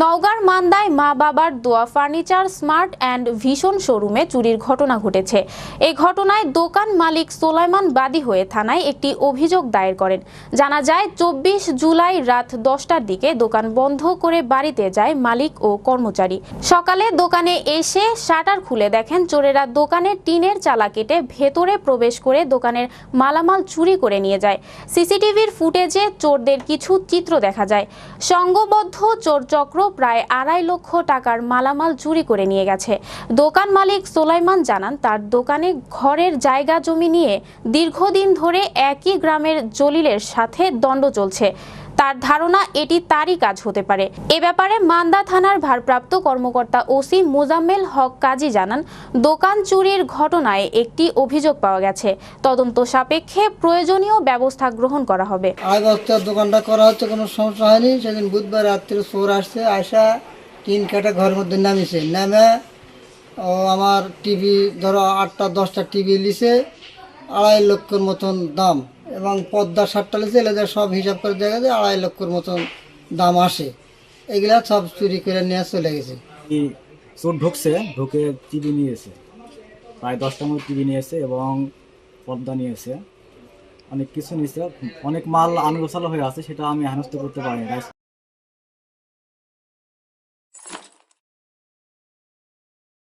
নওগাঁর মান্দায় মা বাবার দোয়া ফার্নিচার, স্মার্ট অ্যান্ড ভীষণ শোরুমে চুরির ঘটনা ঘটেছে। এই ঘটনায় দোকান মালিক সোলাইমান বাদী হয়ে থানায় একটি অভিযোগ দায়ের করেন। জানা যায়, চব্বিশ জুলাই রাত দশটার দিকে দোকান বন্ধ করে বাড়িতে যায় মালিক ও কর্মচারী। সকালে দোকানে এসে শাটার খুলে দেখেন, চোরেরা দোকানের টিনের চালা কেটে ভেতরে প্রবেশ করে দোকানের মালামাল চুরি করে নিয়ে যায়। সিসিটিভির ফুটেজে চোরদের কিছু চিত্র দেখা যায়। সংঘবদ্ধ চোর চক্র প্রায় আড়াই লক্ষ টাকার মালামাল চুরি করে নিয়ে গেছে। দোকান মালিক সোলাইমান জানান, তার দোকানে ঘরের জায়গা জমি নিয়ে দীর্ঘদিন ধরে একই গ্রামের জলিলের সাথে দণ্ড চলছে। তার ধারণা এটি তারই কাজ হতে পারে। এ ব্যাপারে মান্দা থানার ভারপ্রাপ্ত কর্মকর্তা ওসি মোজাম্মেল হক কাজী জানান, দোকান চুরির ঘটনায় একটি অভিযোগ পাওয়া গেছে। তদন্ত সাপেক্ষে প্রয়োজনীয় ব্যবস্থা গ্রহণ করা হবে। আড়াই বস্তার দোকানটা করা হচ্ছে, কোনো সমস্যা হয়নি। সেদিন বুধবার রাত্রে চোর আসছে আসা টিন কেটে ঘরের মধ্যে নামিয়েছে। নামে ও আমার টিভি, ধরো আটটা, দশটা টিভি লিছে, আড়াই লক্ষর মতন দাম। এবং পদ্মা সাতটা লিছে এলেদের সব হিসাব করে দেখা যায় আড়াই লক্ষর মতন দাম আসে। এগুলা সব চুরি করে নিয়ে চলে গেছে। চোর ঢুকছে, ঢুকে টিভি নিয়েছে। প্রায় দশটা মতো টিভি নিয়েছে এবং পদ্মা নিয়েছে। অনেক কিছু নিয়েছে, অনেক মাল আনগোছালো হয়ে আছে, সেটা আমি হেনস্থ করতে পারিনি